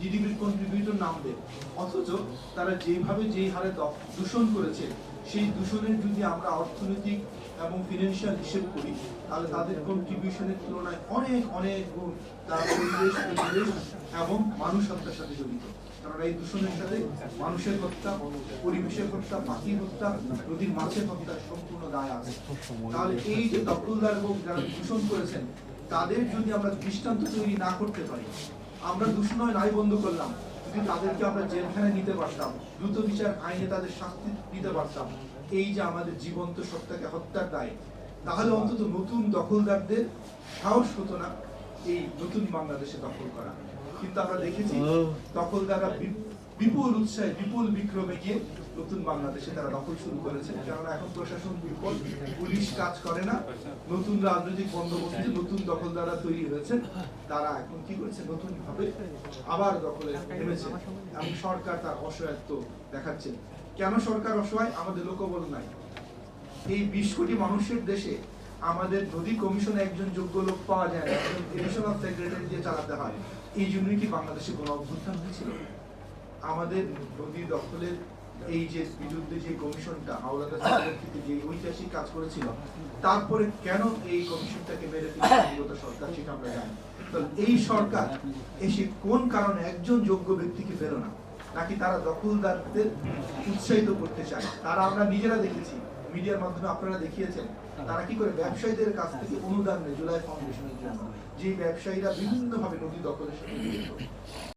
জিডিপির কন্ট্রিবিউটর নামবে অথচ তারা যেভাবে যেই হারে দূষণ করেছে, সেই দূষণের যদি আমরা অর্থনৈতিক এবং ফিনান্সিয়াল হিসেব করি, তাহলে তাদের কন্ট্রিবিউশনের তুলনায় অনেক অনেক গুণ তারা পরিবেশ পরিবেশ এবং মানুষ হত্যার সাথে জড়িত। কারণ এই দূষণের সাথে মানুষের হত্যা, পরিবেশের হত্যা পাখির হত্যা, নদীর মাছের হত্যা সম্পূর্ণ দায় আছে। তাহলে এই যে দখলদার এবং যারা দূষণ করেছেন, তাদের যদি আমরা দৃষ্টান্ত তৈরি না করতে পারি আমরা দূষণ নাই বন্ধ করলাম। যদি তাদেরকে আমরা জেলখানায় নিতে পারতাম। দ্রুত বিচার আইনে তাদের শাস্তি দিতে পারতাম। এই যে আমাদের জীবন্ত সত্তাকে হত্যার দায়। তাহলে অন্তত নতুন দখলদারদের সাহস হতো না এই নতুন বাংলাদেশে দখল করা। কিন্তু আমরা দেখেছি দখলদাররা বিপুল উৎসাহে বিপুল বিক্রমে গিয়ে নতুন বাংলাদেশে তারা দখল শুরু করেছে, কেননা এখন প্রশাসন বিপদ পুলিশ কাজ করে না, নতুন রাজনৈতিক বন্দোবস্তে নতুন দখলদাররা তৈরি হয়েছে, তারা এখন কি করেছে? নতুন ভাবে আবার দখলে নেমেছে, এবং সরকার তার অসহায়ত্ব দেখাচ্ছে। কেন সরকার অসহায়? আমাদের লোকবল নাই। এই বিশ কোটি মানুষের দেশে আমাদের নদী কমিশনে একজন যোগ্য লোক পাওয়া যায় না এডিশনাল সেক্রেটারি দিয়ে চালাতে হয়, এই জন্যই কি বাংলাদেশে কোনো অভ্যুত্থান হয়েছিল? আমাদের নদী দখলের এই যে বিরুদ্ধে যে কমিশনটা হাওলাদার যে ঐতিহাসিক কাজ করেছিল, তারপরে কেন এই কমিশনটাকে মেরে সরকার সেটা আমরা জানি। এই সরকার এসে কোন কারণে একজন যোগ্য ব্যক্তিকে না, নাকি তারা দখলদারদের উৎসাহিত করতে চায়? তারা আমরা নিজেরা দেখেছি, মিডিয়ার মাধ্যমে আপনারা দেখিয়েছেন, তারা কি করে ব্যবসায়ীদের কাছ থেকে অনুদান নেয় জুলাই ফাউন্ডেশনের জন্য? যে ব্যবসায়ীরা বিভিন্ন ভাবে নদী দখলের সাথে